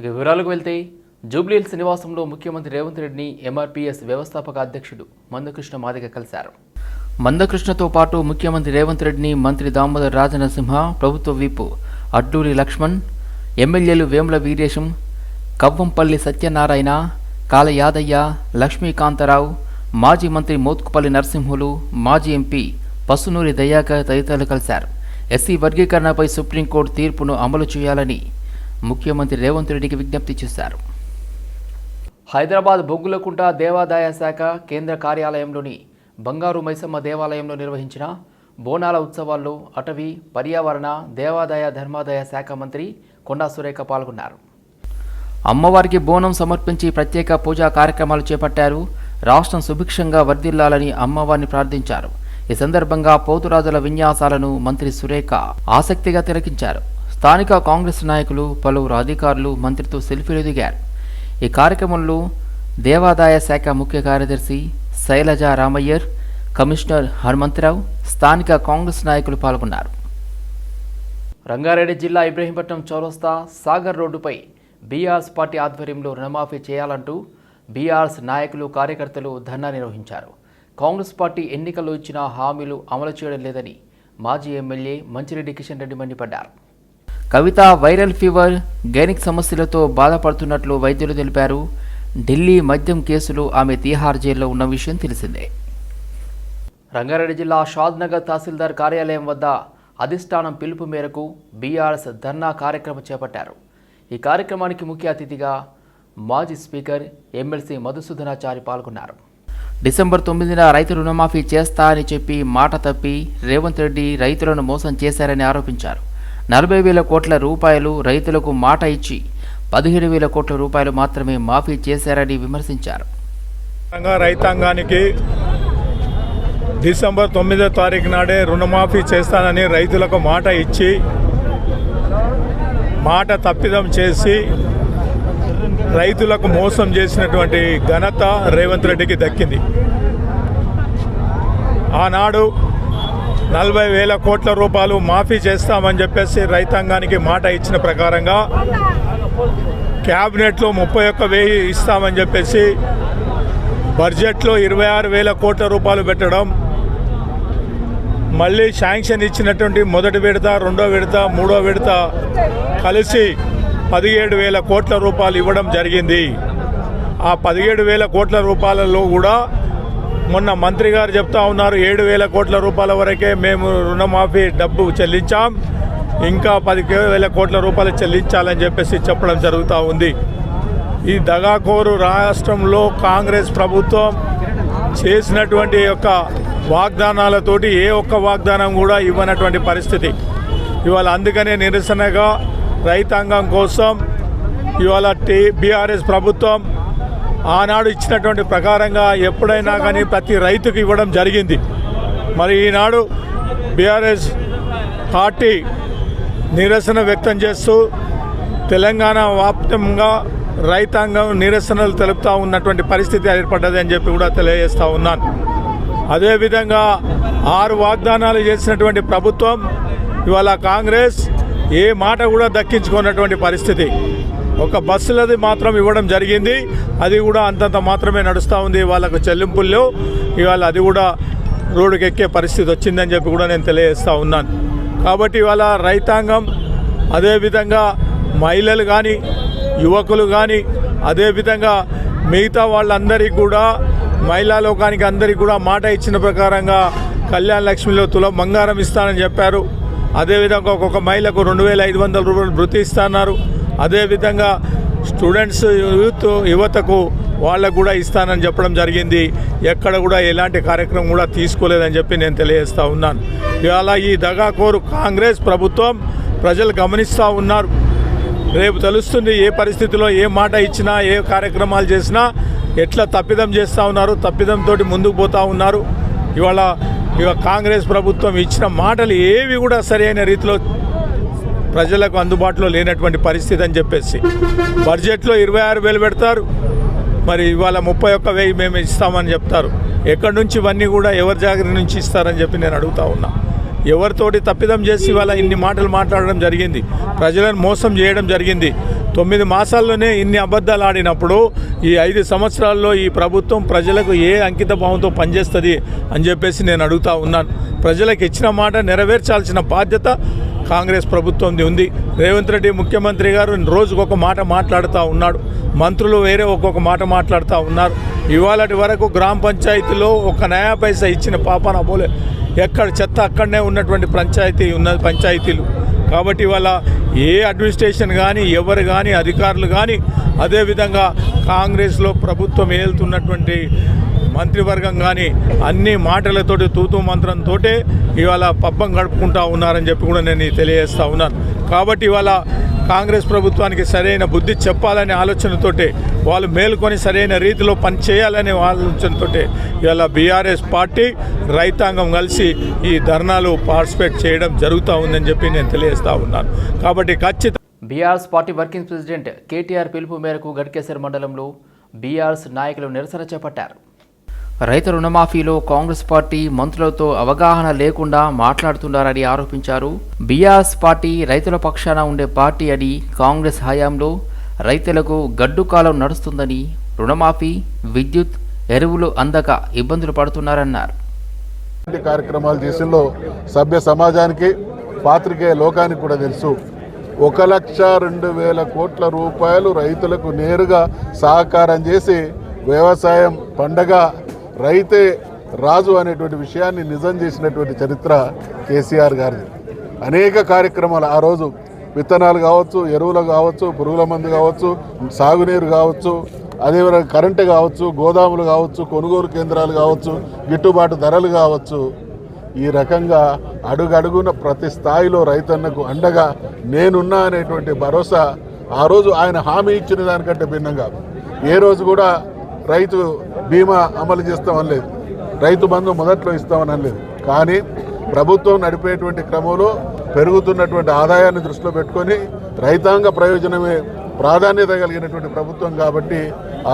ఇక వివరాలకు వెళ్తే జూబ్లీహిల్స్ నివాసంలో ముఖ్యమంత్రి రేవంత్ రెడ్డిని ఎంఆర్పీఎస్ వ్యవస్థాపక అధ్యక్షుడు మందకృష్ణ మాదిగ కలిశారు. మందకృష్ణతో పాటు ముఖ్యమంత్రి రేవంత్ రెడ్డిని మంత్రి దామోదర్ రాజనరసింహ ప్రభుత్వ విప్ అడ్డూరి లక్ష్మణ్ ఎమ్మెల్యేలు వేముల వీరేశం కవ్వంపల్లి సత్యనారాయణ కాల యాదయ్య లక్ష్మీకాంతారావు మాజీ మంత్రి మోత్కుపల్లి నరసింహులు మాజీ ఎంపీ పసునూరి దయాకర్ తదితరులు కలిశారు. ఎస్సీ వర్గీకరణపై సుప్రీంకోర్టు తీర్పును అమలు చేయాలని ముఖ్యమంత్రి రేవంత్ రెడ్డికి విజ్ఞప్తి చేశారు. హైదరాబాద్ బొగ్గులకుంట దేవాదాయ శాఖ కేంద్ర కార్యాలయంలోని బంగారు మైసమ్మ దేవాలయంలో నిర్వహించిన బోనాల ఉత్సవాల్లో అటవీ పర్యావరణ దేవాదాయ ధర్మాదాయ శాఖ మంత్రి కొండా సురేఖ పాల్గొన్నారు. అమ్మవారికి బోనం సమర్పించి ప్రత్యేక పూజా కార్యక్రమాలు చేపట్టారు. రాష్ట్రం సుభిక్షంగా వర్ధిల్లాలని అమ్మవారిని ప్రార్థించారు. ఈ సందర్భంగా పోతురాజుల విన్యాసాలను మంత్రి సురేఖ ఆసక్తిగా తిలకించారు. స్థానిక కాంగ్రెస్ నాయకులు పలువురు అధికారులు మంత్రితో సెల్ఫీలు దిగారు. ఈ కార్యక్రమంలో దేవాదాయ శాఖ ముఖ్య కార్యదర్శి శైలజ రామయ్యర్ కమిషనర్ హనుమంతరావు స్థానిక కాంగ్రెస్ నాయకులు పాల్గొన్నారు. రంగారెడ్డి జిల్లా ఇబ్రహీంపట్నం చౌరస్తా సాగర్ రోడ్డుపై బీఆర్ఎస్ పార్టీ ఆధ్వర్యంలో రుణమాఫీ చేయాలంటూ బీఆర్ఎస్ నాయకులు కార్యకర్తలు ధర్నా నిర్వహించారు. కాంగ్రెస్ పార్టీ ఎన్నికల్లో ఇచ్చిన హామీలు అమలు చేయడం లేదని మాజీ ఎమ్మెల్యే మంచిరెడ్డి కిషన్ రెడ్డి మండిపడ్డారు. కవిత వైరల్ ఫీవర్ గైనిక్ సమస్యలతో బాధపడుతున్నట్లు వైద్యులు తెలిపారు. ఢిల్లీ మద్యం కేసులు ఆమె తీహార్ జైల్లో ఉన్న విషయం తెలిసిందే. రంగారెడ్డి జిల్లా షాద్నగర్ తహసీల్దార్ కార్యాలయం వద్ద అధిష్టానం పిలుపు మేరకు బీఆర్ఎస్ ధర్నా కార్యక్రమం చేపట్టారు. ఈ కార్యక్రమానికి ముఖ్య అతిథిగా మాజీ స్పీకర్ ఎమ్మెల్సీ మధుసూదనాచారి పాల్గొన్నారు. డిసెంబర్ తొమ్మిదిన రైతు రుణమాఫీ చేస్తా అని చెప్పి మాట తప్పి రేవంత్ రెడ్డి రైతులను మోసం చేశారని ఆరోపించారు. నలభై వేల కోట్ల రూపాయలు రైతులకు మాట ఇచ్చి పదిహేడు వేల కోట్ల రూపాయలు మాత్రమే మాఫీ చేశారని విమర్శించారు. రైతాంగానికి డిసెంబర్ తొమ్మిదో తారీఖు నాడే రుణమాఫీ చేస్తానని రైతులకు మాట ఇచ్చి మాట తప్పిదం చేసి రైతులకు మోసం చేసినటువంటి ఘనత రేవంత్ రెడ్డికి దక్కింది. ఆనాడు నలభై వేల కోట్ల రూపాయలు మాఫీ చేస్తామని చెప్పేసి రైతాంగానికి మాట ఇచ్చిన ప్రకారంగా క్యాబినెట్లో ముప్పై ఒక్క వెయ్యి ఇస్తామని చెప్పేసి బడ్జెట్లో ఇరవై ఆరు వేల కోట్ల రూపాయలు పెట్టడం మళ్ళీ శాంక్షన్ ఇచ్చినటువంటి మొదటి విడత రెండో విడత మూడో విడత కలిసి పదిహేడు వేల కోట్ల రూపాయలు ఇవ్వడం జరిగింది. ఆ పదిహేడు వేల కోట్ల రూపాయలలో కూడా మొన్న మంత్రి గారు చెప్తా ఉన్నారు ఏడు వేల కోట్ల రూపాయల వరకే మేము రుణమాఫీ డబ్బు చెల్లించాం. ఇంకా పది వేల కోట్ల రూపాయలు చెల్లించాలని చెప్పేసి చెప్పడం జరుగుతూ ఉంది. ఈ దగాకోరు రాష్ట్రంలో కాంగ్రెస్ ప్రభుత్వం చేసినటువంటి యొక్క వాగ్దానాలతోటి ఏ ఒక్క వాగ్దానం కూడా ఇవ్వనటువంటి పరిస్థితి. ఇవాళ అందుకనే నిరసనగా రైతాంగం కోసం ఇవాళ టీ బీఆర్ఎస్ ప్రభుత్వం ఆనాడు ఇచ్చినటువంటి ప్రకారంగా ఎప్పుడైనా కానీ ప్రతి రైతుకు ఇవ్వడం జరిగింది. మరి ఈనాడు బీఆర్ఎస్ పార్టీ నిరసన వ్యక్తం చేస్తూ తెలంగాణ వ్యాప్తంగా రైతాంగం నిరసనలు తెలుపుతూ ఉన్నటువంటి పరిస్థితి ఏర్పడ్డది అని చెప్పి కూడా తెలియజేస్తూ ఉన్నాను. అదేవిధంగా ఆరు వాగ్దానాలు చేసినటువంటి ప్రభుత్వం ఇవాళ కాంగ్రెస్ ఏ మాట కూడా దక్కించుకున్నటువంటి పరిస్థితి. ఒక బస్సులది మాత్రం ఇవ్వడం జరిగింది. అది కూడా అంతంత మాత్రమే నడుస్తూ ఉంది. వాళ్ళకు చెల్లింపుల్లో ఇవాళ అది కూడా రోడ్డుకి ఎక్కే పరిస్థితి వచ్చిందని చెప్పి కూడా నేను తెలియజేస్తూ ఉన్నాను. కాబట్టి ఇవాళ రైతాంగం అదేవిధంగా మహిళలు కానీ యువకులు కానీ అదేవిధంగా మిగతా వాళ్ళందరికీ కూడా మహిళా లోకానికి అందరికీ కూడా మాట ఇచ్చిన ప్రకారంగా కళ్యాణ లక్ష్మిలో తులం బంగారం ఇస్తానని చెప్పారు. అదేవిధంగా ఒక్కొక్క మహిళకు రెండు వేల ఐదు వందల రూపాయలు భృతి ఇస్తున్నారు. అదేవిధంగా స్టూడెంట్స్ యూత్ యువతకు వాళ్ళకు కూడా ఇస్తానని చెప్పడం జరిగింది. ఎక్కడ కూడా ఎలాంటి కార్యక్రమం కూడా తీసుకోలేదని చెప్పి నేను తెలియజేస్తూ ఉన్నాను. ఇవాళ ఈ దగాకోరు కాంగ్రెస్ ప్రభుత్వం ప్రజలు గమనిస్తూ ఉన్నారు. రేపు తెలుస్తుంది ఏ పరిస్థితిలో ఏ మాట ఇచ్చినా ఏ కార్యక్రమాలు చేసినా ఎట్లా తప్పిదం చేస్తూ ఉన్నారు తప్పిదంతో ముందుకు పోతూ ఉన్నారు. ఇవాళ ఇక కాంగ్రెస్ ప్రభుత్వం ఇచ్చిన మాటలు ఏవి కూడా సరైన రీతిలో ప్రజలకు అందుబాటులో లేనటువంటి పరిస్థితి అని చెప్పేసి. బడ్జెట్లో ఇరవై ఆరు వేలు పెడతారు. మరి ఇవాళ ముప్పై ఒక్క వెయ్యి మేము ఇస్తామని చెప్తారు. ఎక్కడి నుంచి ఇవన్నీ కూడా ఎవరి జాగ్రత్త నుంచి ఇస్తారని చెప్పి నేను అడుగుతా ఉన్నా. ఎవరితోటి తప్పిదం చేసి ఇవాళ ఇన్ని మాటలు మాట్లాడడం జరిగింది. ప్రజలను మోసం చేయడం జరిగింది. తొమ్మిది మాసాల్లోనే ఇన్ని అబద్ధాలు ఆడినప్పుడు ఈ ఐదు సంవత్సరాల్లో ఈ ప్రభుత్వం ప్రజలకు ఏ అంకిత భావంతో పనిచేస్తుంది అని చెప్పేసి నేను అడుగుతా ఉన్నాను. ప్రజలకు ఇచ్చిన మాట నెరవేర్చాల్సిన బాధ్యత కాంగ్రెస్ ప్రభుత్వంది ఉంది. రేవంత్ రెడ్డి ముఖ్యమంత్రి గారు రోజుకొక మాట మాట్లాడుతూ ఉన్నాడు. మంత్రులు వేరే ఒక్కొక్క మాట మాట్లాడుతూ ఉన్నారు. ఇవాళటి వరకు గ్రామ పంచాయతీలో ఒక నయా పైసా ఇచ్చిన పాపన పోలే ఎక్కడ చెత్త అక్కడనే ఉన్నటువంటి పంచాయతీ ఉన్న పంచాయతీలు. కాబట్టి ఇవాళ ఏ అడ్మినిస్ట్రేషన్ కానీ ఎవరు కానీ అధికారులు కానీ అదేవిధంగా కాంగ్రెస్లో ప్రభుత్వం ఏలుతున్నటువంటి మంత్రివర్గం కానీ అన్ని మాటలతోటి తూతూ మంత్రంతో ఇవాళ పబ్బం గడుపుకుంటా ఉన్నారని చెప్పి కూడా నేను తెలియజేస్తా ఉన్నాను. కాబట్టి ఇవాళ కాంగ్రెస్ ప్రభుత్వానికి సరైన బుద్ధి చెప్పాలనే ఆలోచనతోటే వాళ్ళు మేలుకొని సరైన రీతిలో పని చేయాలనే ఆలోచనతోటే ఇవాళ బీఆర్ఎస్ పార్టీ రైతాంగం కలిసి ఈ ధర్నాలు పార్టిసిపేట్ చేయడం జరుగుతూ ఉందని చెప్పి నేను తెలియజేస్తా ఉన్నాను. కాబట్టి ఖచ్చితంగా BRS party working president KTR పిలుపు మేరకు గడ్కేశ్వర్ మండలంలో బీఆర్ఎస్ నాయకులు నిరసన చేపట్టారు. రైతు రుణమాఫీలో కాంగ్రెస్ పార్టీ మంత్రులతో అవగాహన లేకుండా మాట్లాడుతున్నారని ఆరోపించారు. బీఆర్ఎస్ పార్టీ రైతుల పక్షాన ఉండే పార్టీ అని కాంగ్రెస్ హయాంలో రైతులకు గడ్డు కాలం నడుస్తుందని రుణమాఫీ విద్యుత్ ఎరువులు అందక ఇబ్బందులు పడుతున్నారన్నారు. కార్యక్రమాలు చేసిలో సభ్య సమాజానికి పాత్రికేయ లోకానికి కూడా తెలుసు. ఒక లక్ష రెండు వేల కోట్ల రూపాయలు రైతులకు నేరుగా సహకారం చేసి వ్యవసాయం పండగ రైతే రాజు అనేటువంటి విషయాన్ని నిజం చేసినటువంటి చరిత్ర కేసీఆర్ గారిది. అనేక కార్యక్రమాలు ఆ రోజు విత్తనాలు కావచ్చు ఎరువులు కావచ్చు పురుగుల మందు కావచ్చు సాగునీరు కావచ్చు అదేవిధంగా కరెంటు కావచ్చు గోదాములు కావచ్చు కొనుగోలు కేంద్రాలు కావచ్చు గిట్టుబాటు ధరలు కావచ్చు. ఈ రకంగా అడుగడుగున ప్రతి స్థాయిలో రైతన్నకు అండగా నేనున్నా అనేటువంటి భరోసా ఆ రోజు ఆయన హామీ ఇచ్చిన దానికంటే భిన్నంగా. ఏ రోజు కూడా రైతు బీమా అమలు చేస్తామని లేదు. రైతు బంధు మొదట్లో ఇస్తామని అనలేదు కానీ ప్రభుత్వం నడిపేటువంటి క్రమంలో పెరుగుతున్నటువంటి ఆదాయాన్ని దృష్టిలో పెట్టుకొని రైతాంగ ప్రయోజనమే ప్రాధాన్యత కలిగినటువంటి ప్రభుత్వం కాబట్టి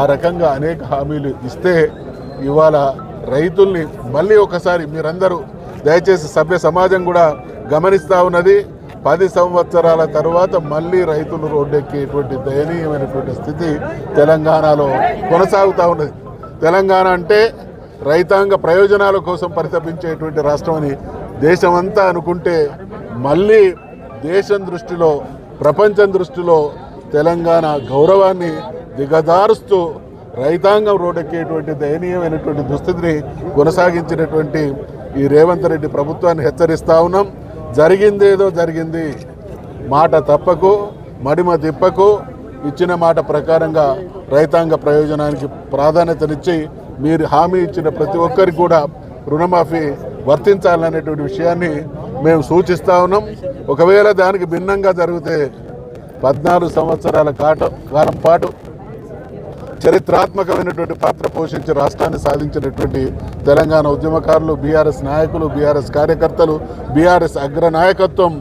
ఆ రకంగా అనేక హామీలు ఇస్తే ఇవాళ రైతుల్ని మళ్ళీ ఒకసారి మీరందరూ దయచేసి సభ్య సమాజం కూడా గమనిస్తూ ఉన్నది. పది సంవత్సరాల తర్వాత మళ్ళీ రైతులు రోడ్డెక్కేటువంటి దయనీయమైనటువంటి స్థితి తెలంగాణలో కొనసాగుతూ ఉన్నది. తెలంగాణ అంటే రైతాంగ ప్రయోజనాల కోసం పరితపించేటువంటి రాష్ట్రం అని దేశమంతా అనుకుంటే మళ్ళీ దేశం దృష్టిలో ప్రపంచం దృష్టిలో తెలంగాణ గౌరవాన్ని దిగదారుస్తూ రైతాంగం రోడ్డెక్కేటువంటి దయనీయమైనటువంటి దుస్థితిని కొనసాగించినటువంటి ఈ రేవంత్ రెడ్డి ప్రభుత్వాన్ని హెచ్చరిస్తా ఉన్నాం. జరిగిందేదో జరిగింది. మాట తప్పకు మడిమ తిప్పకు ఇచ్చిన మాట ప్రకారంగా రైతాంగ ప్రయోజనానికి ప్రాధాన్యతనిచ్చి మీరు హామీ ఇచ్చిన ప్రతి ఒక్కరికి కూడా రుణమాఫీ వర్తించాలనేటువంటి విషయాన్ని మేము సూచిస్తా ఉన్నాం. ఒకవేళ దానికి భిన్నంగా జరిగితే పద్నాలుగు సంవత్సరాల కాట కాలం పాటు చరిత్రాత్మకమైనటువంటి పాత్ర పోషించి రాష్ట్రాన్ని సాధించినటువంటి తెలంగాణ ఉద్యమకారులు బీఆర్ఎస్ నాయకులు బీఆర్ఎస్ కార్యకర్తలు బీఆర్ఎస్ అగ్ర నాయకత్వం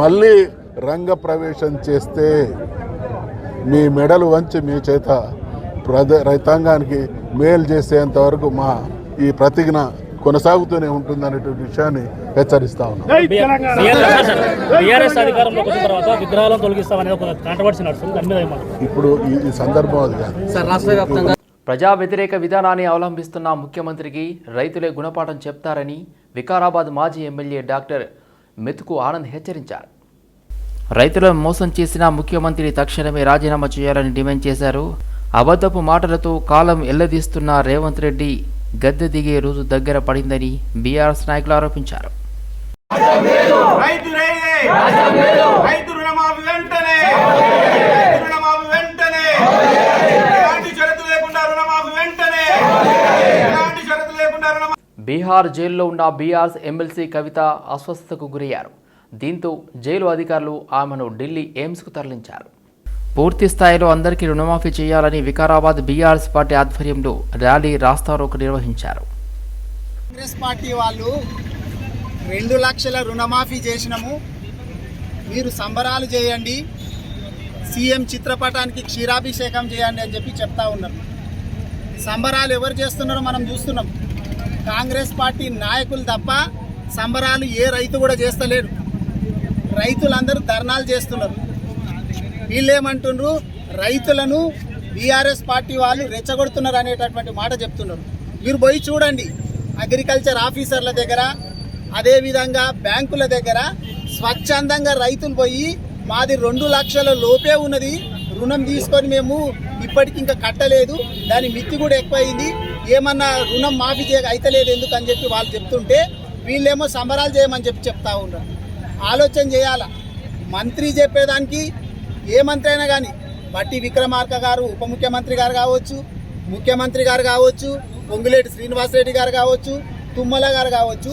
మళ్ళీ రంగ ప్రవేశం చేస్తే మీ మెడలు వంచి మీ చేత ప్రజ రైతాంగానికి మేలు చేసేంత వరకు మా ఈ ప్రతిజ్ఞ కొనసాగుతూనే ఉంటుందనేటువంటి విషయాన్ని హెచ్చరిస్తా ఉన్నాం? ఇప్పుడు ఈ ఈ సందర్భం అది కాదు. ప్రజా వ్యతిరేక విధానాన్ని అవలంబిస్తున్న ముఖ్యమంత్రికి రైతులే గుణపాఠం చెప్తారని వికారాబాద్ మాజీ ఎమ్మెల్యే డాక్టర్ మెతుకు ఆనంద్ హెచ్చరించారు. రైతులను మోసం చేసిన ముఖ్యమంత్రి తక్షణమే రాజీనామా చేయాలని డిమాండ్ చేశారు. అబద్ధపు మాటలతో కాలం ఎల్లదీస్తున్న రేవంత్ రెడ్డి గద్దె దిగే రోజు దగ్గర పడిందని బీఆర్ఎస్ నాయకులు ఆరోపించారు. బీహార్ జైల్లో ఉన్న బీఆర్ఎస్ ఎమ్మెల్సీ కవిత అస్వస్థతకు గురయ్యారు. దీంతో జైలు అధికారులు ఆమెను ఢిల్లీ ఎయిమ్స్కు తరలించారు. పూర్తి స్థాయిలో అందరికీ రుణమాఫీ చేయాలని వికారాబాద్ బీఆర్ఎస్ పార్టీ ఆధ్వర్యంలో ర్యాలీ రాస్తారోకు నిర్వహించారు. కాంగ్రెస్ పార్టీ వాళ్ళు రెండు లక్షల రుణమాఫీ చేసినాము. మీరు సంబరాలు చేయండి. సీఎం చిత్రపటానికి క్షీరాభిషేకం చేయండి అని చెప్పి చెప్తా ఉన్నారు. సంబరాలు ఎవరు చేస్తున్నారో మనం చూస్తున్నాం. కాంగ్రెస్ పార్టీ నాయకులు తప్ప సంబరాలు ఏ రైతు కూడా చేస్తలేడు రైతులందరూ ధర్నాలు చేస్తున్నారు. వీళ్ళేమంటుండ్రు? రైతులను బీఆర్ఎస్ పార్టీ వాళ్ళు రెచ్చగొడుతున్నారు అనేటటువంటి మాట చెప్తున్నారు. మీరు పోయి చూడండి. అగ్రికల్చర్ ఆఫీసర్ల దగ్గర అదేవిధంగా బ్యాంకుల దగ్గర స్వచ్ఛందంగా రైతులు పోయి మాది రెండు లక్షల లోపే ఉన్నది. రుణం తీసుకొని మేము ఇప్పటికి ఇంకా కట్టలేదు. దాని మిత్తి కూడా ఎక్కువైంది. ఏమన్నా రుణం మాఫీ చేయ అయితలేదు ఎందుకు అని చెప్పి వాళ్ళు చెప్తుంటే వీళ్ళేమో సంబరాలు చేయమని చెప్పి చెప్తా ఉన్నారు. ఆలోచన చేయాల? మంత్రి చెప్పేదానికి ఏ మంత్రి అయినా కానీ బట్టి విక్రమార్క గారు ఉప ముఖ్యమంత్రి గారు కావచ్చు ముఖ్యమంత్రి గారు కావచ్చు పొంగులేటి శ్రీనివాసరెడ్డి గారు కావచ్చు తుమ్మల గారు కావచ్చు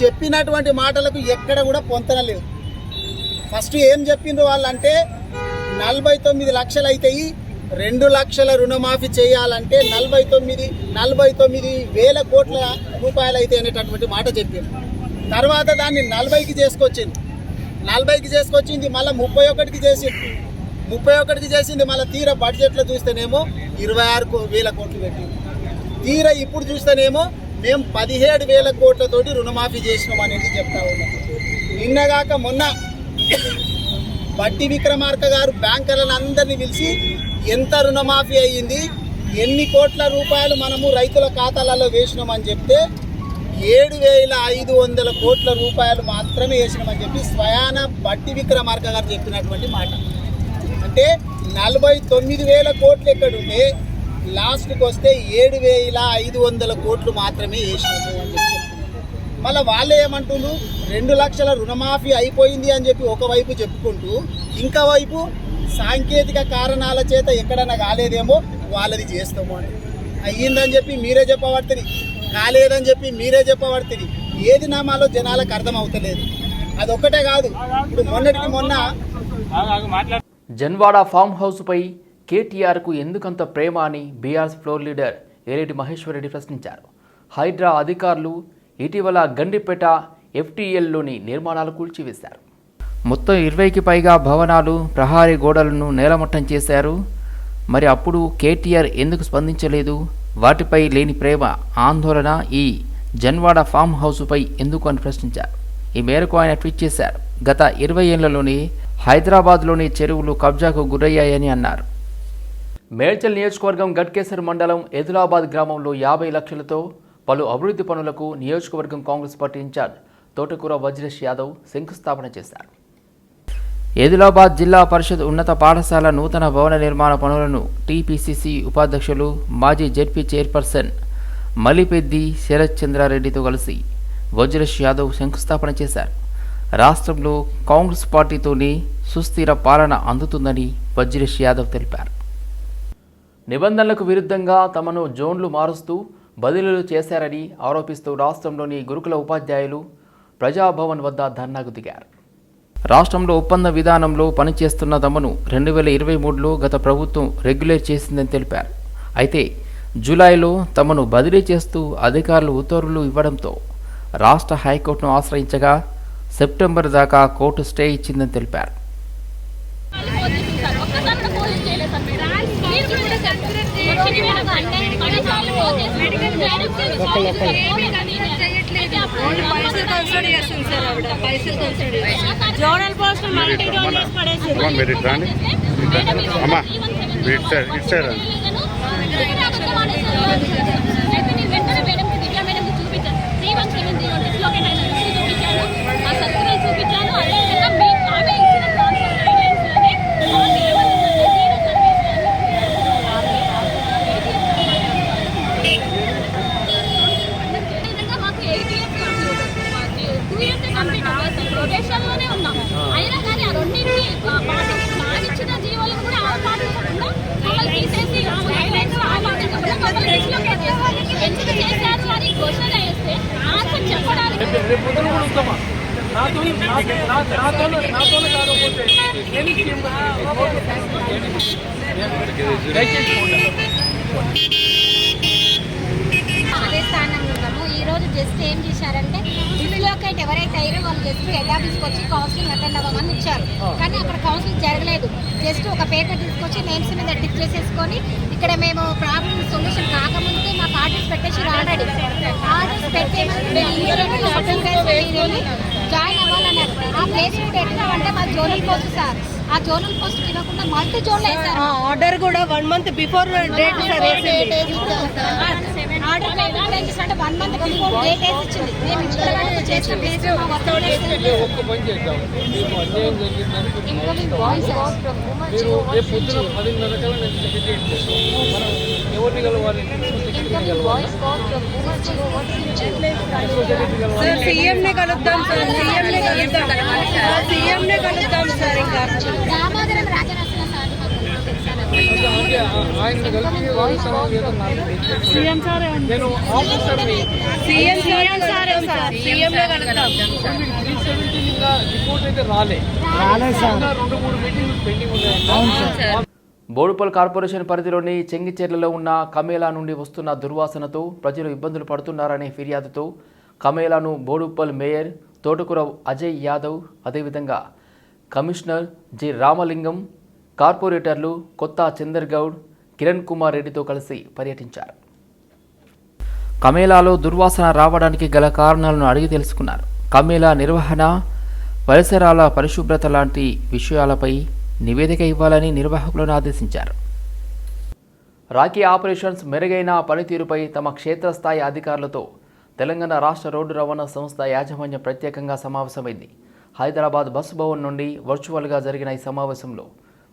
చెప్పినటువంటి మాటలకు ఎక్కడ కూడా పొంతన లేదు. ఫస్ట్ ఏం చెప్పిండ్రు వాళ్ళంటే నలభై తొమ్మిది లక్షలు అవుతాయి రెండు లక్షల రుణమాఫీ చేయాలంటే నలభై తొమ్మిది నలభై తొమ్మిది వేల కోట్ల రూపాయలు అయితే అనేటటువంటి మాట చెప్పింది తర్వాత దాన్ని నలభైకి చేసుకొచ్చింది నలభైకి చేసుకొచ్చింది మళ్ళీ ముప్పై ఒకటికి చేసింది. ముప్పై ఒకటికి చేసింది మళ్ళీ తీర బడ్జెట్లో చూస్తేనేమో ఇరవై ఆరు వేల కోట్లు పెట్టింది. తీర ఇప్పుడు చూస్తేనేమో మేము పదిహేడు వేల కోట్లతోటి రుణమాఫీ చేసినాం అనేది చెప్తా ఉన్నాం. నిన్నగాక మొన్న బట్టి విక్రమార్క గారు బ్యాంకర్లను అందరినీ పిలిచి ఎంత రుణమాఫీ అయ్యింది ఎన్ని కోట్ల రూపాయలు మనము రైతుల ఖాతాలలో వేసినామని చెప్తే ఏడు వేల ఐదు వందల కోట్ల రూపాయలు మాత్రమే వేసినామని చెప్పి స్వయాన బట్టి విక్రమార్క గారు చెప్పినటువంటి మాట. అంటే నలభై తొమ్మిది వేల కోట్లు ఎక్కడుంటే లాస్ట్కి వస్తే ఏడు వేల ఐదు వందల కోట్లు మాత్రమే వేసినాము అని చెప్పి మళ్ళీ వాళ్ళే ఏమంటుండ్రు? రెండు లక్షల రుణమాఫీ అయిపోయింది అని చెప్పి ఒకవైపు చెప్పుకుంటూ ఇంకా వైపు సాంకేతిక కారణాల చేత ఎక్కడన్నా కాలేదేమో వాళ్ళది చేస్తాము అని అయ్యిందని చెప్పి మీరే చెప్పబడుతుంది కాలేదని చెప్పి మీరే చెప్పబడుతుంది. ఏది నామాలో జనాలకు అర్థం అవుతలేదు అదొక్కటే కాదు. ఇప్పుడు మొన్నటికి మొన్న జన్వాడ ఫామ్ హౌస్పై కేటీఆర్కు ఎందుకంత ప్రేమ అని బీఆర్ఎస్ ఫ్లోర్ లీడర్ ఏరెడ్డి మహేశ్వరరెడ్డి ప్రశ్నించారు. హైడ్రా అధికారులు ఇటీవల గండిపేట ఎఫ్టీఎల్లోని నిర్మాణాలు కూల్చివేశారు. మొత్తం ఇరవైకి పైగా భవనాలు ప్రహారీ గోడలను నేలమట్టం చేశారు. మరి అప్పుడు కేటీఆర్ ఎందుకు స్పందించలేదు? వాటిపై లేని ప్రేమ ఆందోళన ఈ జన్వాడ ఫామ్ హౌస్పై ఎందుకు అని ప్రశ్నించారు. ఈ మేరకు ఆయన ట్వీట్ చేశారు. గత ఇరవై ఏళ్ళలోని హైదరాబాద్లోని చెరువులు కబ్జాకు గురయ్యాయని అన్నారు. మేడ్చల్ నియోజకవర్గం గట్కేసర్ మండలం ఎదులాబాద్ గ్రామంలో యాభై లక్షలతో పలు అభివృద్ధి పనులకు నియోజకవర్గం కాంగ్రెస్ పార్టీ ఇన్ఛార్జ్ తోటకూర వజ్రేష్ యాదవ్ శంకుస్థాపన చేశారు. ఆదిలాబాద్ జిల్లా పరిషత్ ఉన్నత పాఠశాల నూతన భవన నిర్మాణ పనులను టీపీసీసీ ఉపాధ్యక్షులు మాజీ జెడ్పీ చైర్పర్సన్ మలిపెద్ది శరత్ చంద్రారెడ్డితో కలిసి వజ్రేష్ యాదవ్ శంకుస్థాపన చేశారు. రాష్ట్రంలో కాంగ్రెస్ పార్టీతోనే సుస్థిర పాలన అందుతుందని వజ్రేష్ యాదవ్ తెలిపారు. నిబంధనలకు విరుద్ధంగా తమను జోన్లు మారుస్తూ బదిలీలు చేశారని ఆరోపిస్తూ రాష్ట్రంలోని గురుకుల ఉపాధ్యాయులు ప్రజాభవన్ వద్ద ధర్నాకు దిగారు. రాష్ట్రంలో ఒప్పంద విధానంలో పనిచేస్తున్న తమను రెండు వేల ఇరవై మూడులో గత ప్రభుత్వం రెగ్యులేట్ చేసిందని తెలిపారు. అయితే జూలైలో తమను బదిలీ చేస్తూ అధికారులు ఉత్తర్వులు ఇవ్వడంతో రాష్ట్ర హైకోర్టును ఆశ్రయించగా సెప్టెంబర్ దాకా కోర్టు స్టే ఇచ్చిందని తెలిపారు. ఒక్కసారి కూడా పోలీస్ చేయలేదు సార్ అంటే పదిసార్లు police zonal post multi zone చేసి పడేసి అమ్మా ఇటు సైడ్ ఇటు సైడ్ అయితే నేను వెంటనే మేడంకి దివ్య మేడంకి చూపించాను three one seven zero dislocate అయిన లిస్ట్ చూపించాను ఆ సర్టిఫికేట్ చూపించాను అదేవిధంగా మీ ఆమె ఇచ్చిన ట్రాన్స్ఫర్ గైడ్లైన్స్లోనే మాకు ఏమవుతుందంటే జీరో సర్వీస్ అదేవిధంగా మాకు eight years two years complete అవ్వాలి ప్రొఫెషన్లోనే ఉన్నాం అయినా కానీ ఆ రెండింటిని పాటించి నాకు ఇచ్చిన జీవోలను కూడా ఆ పాటించకుండా మమ్మల్ని తీసేసి గైడ్లైన్స్ ఆ పాటించకుండా మమ్మల్ని డిస్లోకేట్ చేస్తారు ఎందుకు చేశారు అని క్వశ్చన్ వేస్తే ఆన్సర్ చెప్పడానికి అదే స్థానంలో ఉన్నాము ఈ రోజు జస్ట్ ఏం చేశారంటే డిస్లోకేట్ ఎవరైతే ఆఫీస్కి వచ్చి కౌన్సిలింగ్ అటెండ్ అవ్వమని ఇచ్చారు. కానీ అక్కడ కౌన్సిలింగ్ జరగలేదు. జస్ట్ ఒక పేపర్ తీసుకొచ్చి నేమ్స్ మీద టిక్ చేసేసుకొని ఇక్కడ మేము ప్రాబ్లమ్ సొల్యూషన్ కాకముందుకే మాకు ఆర్డర్స్ పెట్టేసి ఆల్రెడీ. ఆర్డర్స్ పెట్టేమని జాయిన్ అవ్వాలన్నారు. ఆ ప్లేస్ కూడా ఎట్లా అంటే మా జోనల్ పోస్ట్ సార్. ఆ జోనల్ పోస్ట్ తినకుండా మల్టీ జోన్లో ఆర్డర్ కూడా one month before date sir order one month before date వేసి ఇచ్చింది మేము చేసిన ప్లేస్ ఒక్క పని చేద్దాం మీకు అన్యాయం జరిగిందని వాయిస్ మీరు రేపు పొద్దున పదిన్నర కల్లా నేను మనం ఎవరిని కలవాలి వాయిస్ సార్ కలుద్దాం. సార్ సీఎం కలుద్దాం కలుద్దాం సార్ ఇంకా దామోదరం రాజనరసింహ సార్ మాకు తెలుసా అంటే ఆయన కలిపి నేను ఆఫీసర్ని త్రీ సెవెంటీన్ ఇంకా రిపోర్ట్ అయితే రాలే ఇంకా రెండు మూడు పెండింగ్ ఉన్నాయి బోడుపల్ కార్పొరేషన్ పరిధిలోని చెంగిచెర్లలో ఉన్న కమేలా నుండి వస్తున్న దుర్వాసనతో ప్రజలు ఇబ్బందులు పడుతున్నారనే ఫిర్యాదుతో కమేలాను బోడుపల్ మేయర్ తోటకూర అజయ్ యాదవ్ అదేవిధంగా కమిషనర్ జి రామలింగం కార్పొరేటర్లు కొత్త చందర్గౌడ్ కిరణ్ కుమార్ రెడ్డితో కలిసి పర్యటించారు. కమేలాలో దుర్వాసన రావడానికి గల కారణాలను అడిగి తెలుసుకున్నారు. కమేలా నిర్వహణ పరిసరాల పరిశుభ్రత లాంటి విషయాలపై నివేదిక ఇవ్వాలని నిర్వాహకులను ఆదేశించారు. రాఖీ ఆపరేషన్స్ మెరుగైన పనితీరుపై తమ క్షేత్రస్థాయి అధికారులతో తెలంగాణ రాష్ట్ర రోడ్డు రవాణా సంస్థ యాజమాన్యం ప్రత్యేకంగా సమావేశమైంది. హైదరాబాద్ బస్సు భవన్ నుండి వర్చువల్గా జరిగిన ఈ సమావేశంలో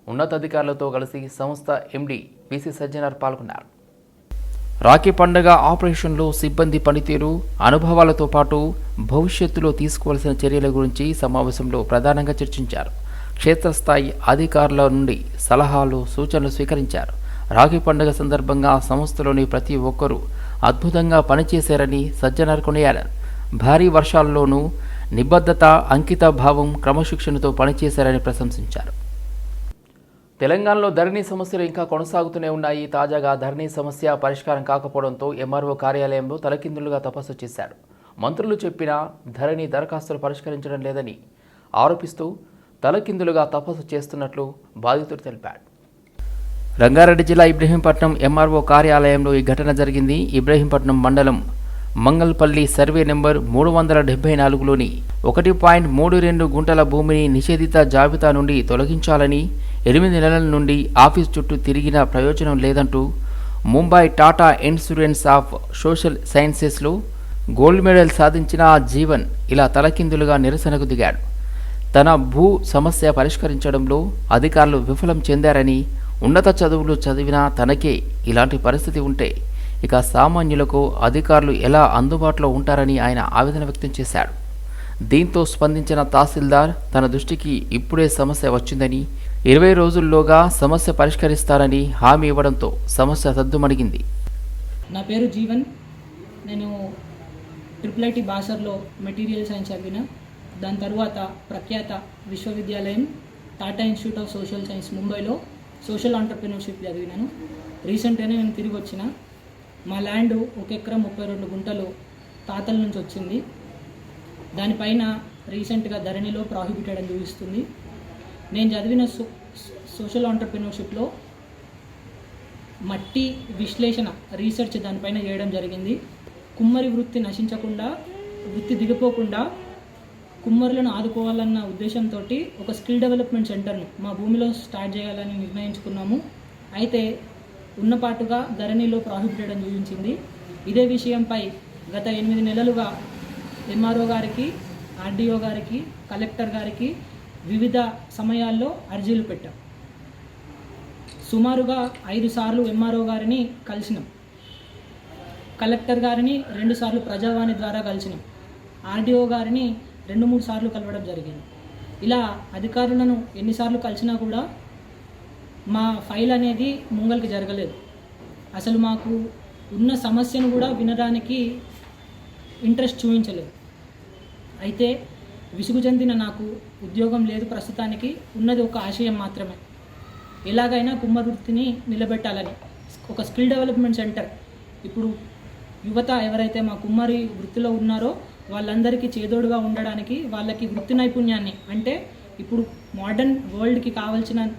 ఉన్నతాధికారులతో కలిసి సంస్థ ఎండీ బీసీ సజ్జనార్ పాల్గొన్నారు. రాఖీ పండుగ ఆపరేషన్లో సిబ్బంది పనితీరు అనుభవాలతో పాటు భవిష్యత్తులో తీసుకోవాల్సిన చర్యల గురించి సమావేశంలో ప్రధానంగా చర్చించారు. క్షేత్రస్థాయి అధికారుల నుండి సలహాలు సూచనలు స్వీకరించారు. రాఖీ పండుగ సందర్భంగా సంస్థలోని ప్రతి ఒక్కరూ అద్భుతంగా పనిచేశారని సజ్జనార్ కొనియాడారు. భారీ వర్షాల్లోనూ నిబద్ధత అంకిత భావం క్రమశిక్షణతో పనిచేశారని ప్రశంసించారు. తెలంగాణలో ధరణి సమస్యలు ఇంకా కొనసాగుతూనే ఉన్నాయి. తాజాగా ధరణి సమస్య పరిష్కారం కాకపోవడంతో ఎంఆర్ఓ కార్యాలయంలో తలకిందులుగా తపస్సు చేశారు. మంత్రులు చెప్పినా ధరణి దరఖాస్తులు పరిష్కరించడం లేదని ఆరోపిస్తూ తలకిందులుగా తపస్సు చేస్తున్నట్లు బాధితుడు తెలిపాడు. రంగారెడ్డి జిల్లా ఇబ్రహీంపట్నం ఎంఆర్ఓ కార్యాలయంలో ఈ ఘటన జరిగింది. ఇబ్రహీంపట్నం మండలం మంగల్పల్లి సర్వే నెంబర్ మూడు వందల డెబ్బై నాలుగులోని ఒకటి పాయింట్ మూడు రెండు గుంటల భూమిని నిషేధిత జాబితా నుండి తొలగించాలని ఎనిమిది నెలల నుండి ఆఫీస్ చుట్టూ తిరిగిన ప్రయోజనం లేదంటూ Mumbai Tata insurance of social సైన్సెస్లో gold medal సాధించిన జీవన్ ఇలా తలకిందులుగా నిరసనకు దిగాడు. తన భూ సమస్య పరిష్కరించడంలో అధికారులు విఫలం చెందారని ఉన్నత చదువులు చదివిన తనకే ఇలాంటి పరిస్థితి ఉంటే ఇక సామాన్యులకు అధికారులు ఎలా అందుబాటులో ఉంటారని ఆయన ఆవేదన వ్యక్తం చేశాడు. దీంతో స్పందించిన తహసీల్దార్ తన దృష్టికి ఇప్పుడే సమస్య వచ్చిందని ఇరవై రోజుల్లోగా సమస్య పరిష్కరిస్తారని హామీ ఇవ్వడంతో సమస్య సద్దుమణిగింది నా పేరు జీవన్. నేను ట్రిపుల్ ఐటీ బాసర్లో మెటీరియల్ సైన్స్ చదివిన. దాని తర్వాత ప్రఖ్యాత విశ్వవిద్యాలయం Tata institute of social science ముంబైలో సోషల్ ఆంటర్ప్రినర్షిప్ చదివినాను. రీసెంట్గానే నేను తిరిగి వచ్చిన. మా ల్యాండ్ ఒక ఎకరం ముప్పై రెండు గుంటలు తాతల నుంచి వచ్చింది. దానిపైన రీసెంట్గా ధరణిలో ప్రాహిబిటెడ్ అని చూపిస్తుంది. నేను చదివిన సో సోషల్ ఆంటర్ప్రినర్షిప్లో మట్టి విశ్లేషణ రీసెర్చ్ దానిపైన చేయడం జరిగింది. కుమ్మరి వృత్తి నశించకుండా వృత్తి దిగిపోకుండా కుమ్మరులను ఆదుకోవాలన్న ఉద్దేశంతో ఒక స్కిల్ డెవలప్మెంట్ సెంటర్ను మా భూమిలో స్టార్ట్ చేయాలని నిర్ణయించుకున్నాము. అయితే ఉన్నపాటుగా ధరణిలో ప్రాహిబిటెడ్ అని చూపించింది. ఇదే విషయంపై గత ఎనిమిది నెలలుగా ఎంఆర్ఓ గారికి ఆర్డీఓ గారికి కలెక్టర్ గారికి వివిధ సమయాల్లో అర్జీలు పెట్టాం. సుమారుగా ఐదు సార్లు ఎంఆర్ఓ గారిని కలిసినాం. కలెక్టర్ గారిని రెండు సార్లు ప్రజావాణి ద్వారా కలిసినాం. ఆర్డీఓ గారిని రెండు మూడు సార్లు కలవడం జరిగింది. ఇలా అధికారులను ఎన్నిసార్లు కలిసినా కూడా మా ఫైల్ అనేది ముంగల్కి జరగలేదు. అసలు మాకు ఉన్న సమస్యను కూడా వినడానికి ఇంట్రెస్ట్ చూపించలేదు. అయితే విసుగు చెందిన నాకు ఉద్యోగం లేదు ప్రస్తుతానికి. ఉన్నది ఒక ఆశయం మాత్రమే. ఎలాగైనా కుమ్మవృత్తిని నిలబెట్టాలని. ఒక స్కిల్ డెవలప్మెంట్ సెంటర్. ఇప్పుడు యువత ఎవరైతే మా కుమ్మరి వృత్తిలో ఉన్నారో వాళ్ళందరికీ చేదోడుగా ఉండడానికి వాళ్ళకి వృత్తి నైపుణ్యాన్ని అంటే ఇప్పుడు మోడర్న్ వరల్డ్కి కావాల్సిన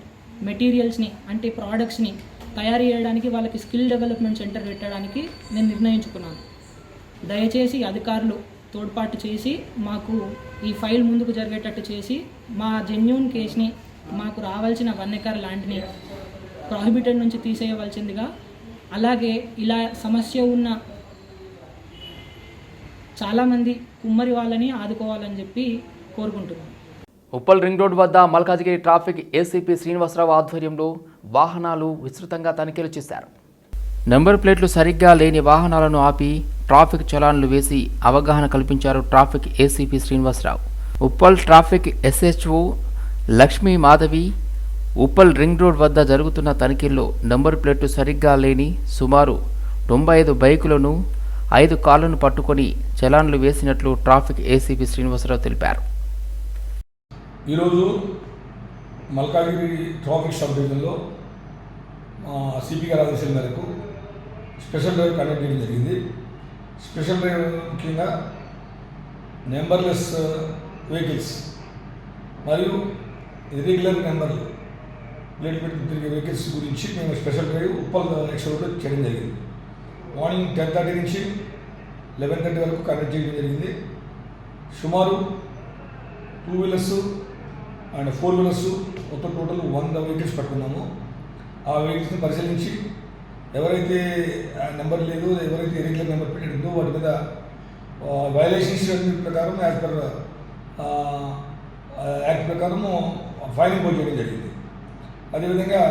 మెటీరియల్స్ని అంటే ప్రోడక్ట్స్ని తయారు చేయడానికి వాళ్ళకి స్కిల్ డెవలప్మెంట్ సెంటర్ పెట్టడానికి నేను నిర్ణయించుకున్నాను. దయచేసి అధికారులు తోడ్పాటు చేసి మాకు ఈ ఫైల్ ముందుకు జరిగేటట్టు చేసి మా జెన్యున్ కేసుని మాకు రావాల్సిన వన్ ఎకర్ ల్యాండ్ని ప్రాహిబిటెడ్ నుంచి తీసేయవలసిందిగా అలాగే ఇలా సమస్య ఉన్న చాలామంది కుమ్మరి వాళ్ళని ఆదుకోవాలని చెప్పి కోరుకుంటున్నాను ఉప్పల్ రింగ్ రోడ్ వద్ద మల్కాజ్గిరి ట్రాఫిక్ ఏసీపీ శ్రీనివాసరావు ఆధ్వర్యంలో వాహనాలు విస్తృతంగా తనిఖీలు చేశారు. నెంబర్ ప్లేట్లు సరిగ్గా లేని వాహనాలను ఆపి ట్రాఫిక్ చలాన్లు వేసి అవగాహన కల్పించారు traffic ACP Srinivasrao. Uppal traffic SHO Lakshmi Madhavi Uppal ring road వద్ద జరుగుతున్న తనిఖీల్లో నెంబర్ ప్లేట్లు సరిగ్గా లేని సుమారు తొంభై ఐదు బైకులను ఐదు కార్లను పట్టుకొని చలాన్లు వేసినట్లు ట్రాఫిక్ ఏసీపీ శ్రీనివాసరావు తెలిపారు. ఈరోజు మల్కాగిరి ట్రాఫిక్ సబ్ డివిజన్లో సిపి గారి ఆదేశాల మేరకు స్పెషల్ డ్రైవ్ కండక్ట్ చేయడం జరిగింది. స్పెషల్ డ్రైవ్ ముఖ్యంగా నెంబర్లెస్ uh, వెహికల్స్ మరియు ఇర్రెగ్యులర్ నెంబర్లు ప్లేట్ పెట్టి తిరిగే వెహికల్స్ గురించి మేము స్పెషల్ డ్రైవ్ ఉప్పల్ ఎక్స్రోడ్లో చేయడం జరిగింది. మార్నింగ్ టెన్ థర్టీ నుంచి లెవెన్ థర్టీ వరకు కండక్ట్ చేయడం జరిగింది. సుమారు two wheelers and four wheelers మొత్తం టోటల్ వంద వెహికల్స్ పట్టుకున్నాము. ఆ వెహికల్స్ని పరిశీలించి ఎవరైతే నెంబర్ లేదు ఎవరైతే ఇరెగ్యులర్ నెంబర్ పెట్టిందో వాటి మీద వైలేషన్స్ ప్రకారం యాజ్ పర్ యాక్ట్ ప్రకారము ఫైన్ ఇంపోజ్ చేయడం జరిగింది. అదేవిధంగా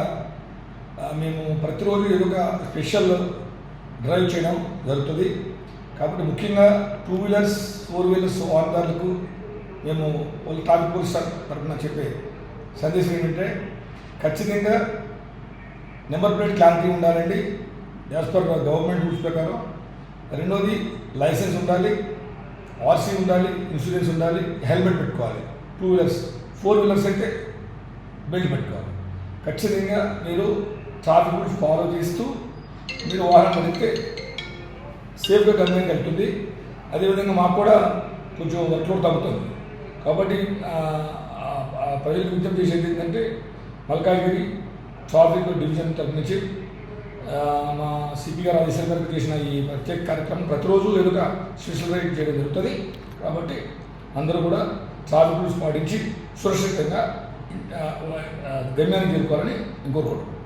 మేము ప్రతిరోజు ఏదో ఒక స్పెషల్ డ్రైవ్ చేయడం జరుగుతుంది. కాబట్టి ముఖ్యంగా టూ వీలర్స్ ఫోర్ వీలర్స్ వాహనదారులకు మేము వాళ్ళు ట్రాఫిక్ పోలీస్ తరఫున చెప్పే సందేశం ఏంటంటే ఖచ్చితంగా నెంబర్ ప్లేట్ క్లారిటీ ఉండాలండి. యాజ్ పర్ గవర్నమెంట్ రూల్స్ ప్రకారం. రెండోది లైసెన్స్ ఉండాలి. ఆర్సీ ఉండాలి ఇన్సూరెన్స్ ఉండాలి హెల్మెట్ పెట్టుకోవాలి. టూ వీలర్స్ ఫోర్ వీలర్స్ అయితే బెల్ట్ పెట్టుకోవాలి. ఖచ్చితంగా మీరు ట్రాఫిక్ రూల్స్ ఫాలో చేస్తూ మీరు వాహనం నడిపితే సేఫ్గా గమ్యానికి వెళ్తుంది. అదేవిధంగా మాకు కూడా కొంచెం వర్క్లోడ్ తగ్గుతుంది. కాబట్టి ప్రజలకు విజ్ఞప్తి చేసేది ఏంటంటే మల్కాజ్గిరి ట్రాఫిక్ డివిజన్ తరపు నుంచి మా సిపి గారు ఆదేశాల మేరకు చేసిన ఈ ప్రత్యేక కార్యక్రమం ప్రతిరోజు ఏదో స్పెషల్ రైడ్ చేయడం జరుగుతుంది. కాబట్టి అందరూ కూడా ట్రాఫిక్ రూల్స్ పాటించి సురక్షితంగా గమ్యాన్ని చేరుకోవాలని కోరుకుంటున్నాం.